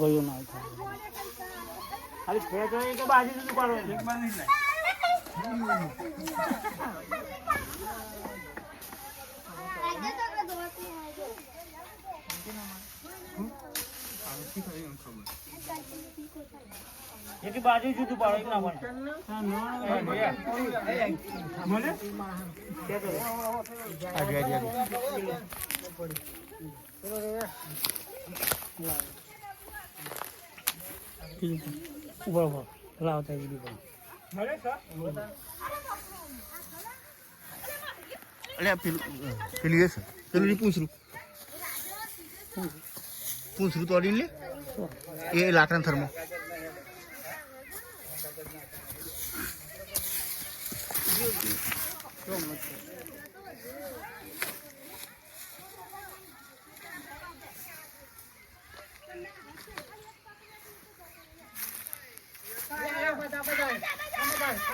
ગયો ના થાય. ખાલી કે બાજુ એક બાજુ જુદું પાડો એક ના પાડો. મને ઊભા. ઊભો લાવતા વીડિયો પણ. અલ્યા પેલું પેલું એ છે. પેલું લાકડા થરમાં.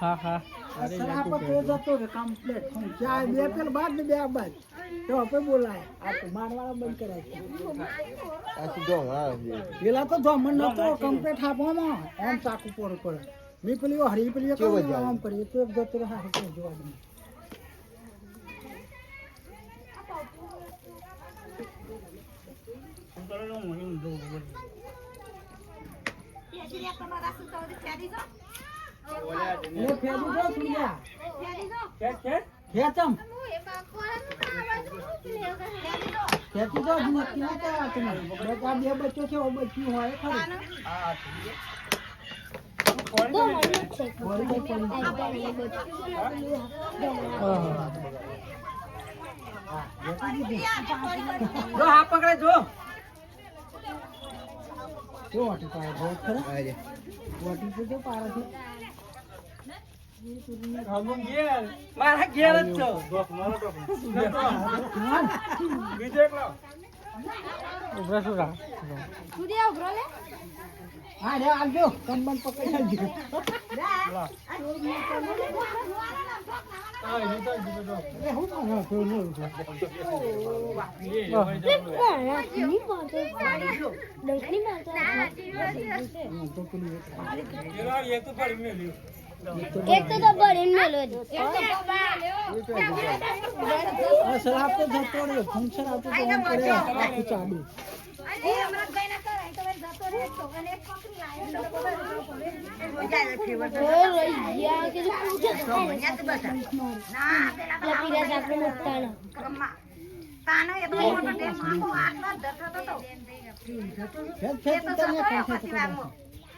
હા હા. જતો રે. પણ ચાર બે પેલ બાદ ને બે આ બાદ. તો આપણે બોલાય. આ તો મારવાળા બંધ કરાય પેલા તો જમણ નતો કમ્પ્લીટ આપવામાં એમ ચાકુ પર પડે. મેં પેલી હરી પેલી આમ કરી તો એક જતો રહે જોવા દે. શું કરો છો? હું એમ જોઉં છું. એ ફેરી જો હા પકડે જો. જો વાટી પાડે બહુ ખરા? વાટી તો જો પાડે છે. મારા ઘેર જ છો. બીજો એકલો. હા રે આવજો. કંબન પકડી આવજો એટલે હું ના તો નહીં પેલો એક તો પડી મેલ્યું. એક તો તો બળીને મેલો જ. આ સલાહ તો જતો રહ્યો. ફંક્શન આવતું તો આમ કરે આખું ચાલુ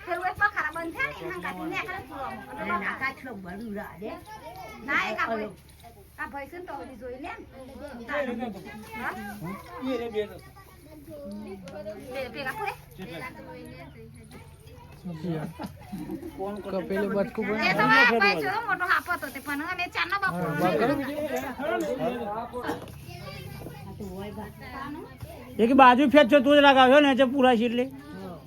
ઓય રહી ગયા કે પૂછે તો લપીરા સાપડે મુકતાનો ખેલ ખેલ તો તને કાંસે તો કરે એ રે બે તો. કપેલી બટકું એ જોડો મોટો હાપ હતો પણ અમે ચારનો બાપો એ કે બાજુ ફેર છો તું જ લગાવ્યો ને પૂરા છે એટલે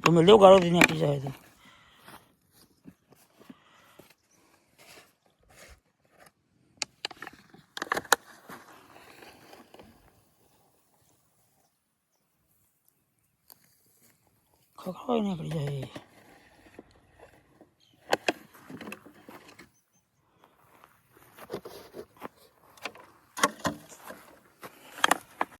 તો મેં લેવું ગાળો થી નાખી જાય તો ખખડાવી નીકળી જાય